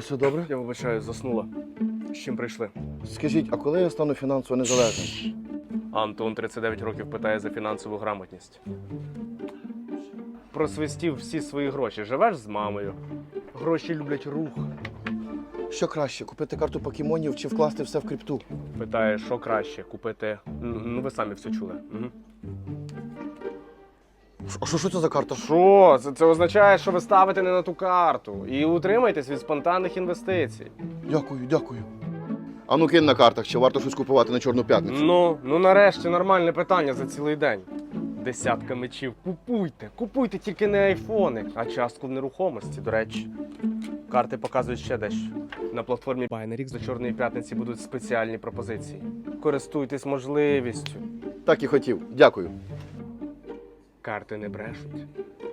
все добре? Я вибачаю, заснула. З чим прийшли? Скажіть, а коли я стану фінансово незалежним? Антон 39 років питає за фінансову грамотність. Просвистів всі свої гроші. Живеш з мамою. Гроші люблять рух. Що краще, купити карту покемонів чи вкласти все в крипту? Питає, що краще купити. Ну, ну, ви самі все чули. Угу. А що, що це за карта? Що? Це, це означає, що ви ставите не на ту карту. І утримайтесь від спонтанних інвестицій. Дякую, дякую. А ну кинь на картах, чи варто щось купувати на Чорну п'ятницю? Ну, ну нарешті нормальне питання за цілий день. Десятка мечів. Купуйте, купуйте тільки не айфони, а частку в нерухомості. До речі, карти показують ще дещо. На платформі Binary за чорної п'ятниці будуть спеціальні пропозиції. Користуйтесь можливістю. Так і хотів. Дякую. Карти не брешуть.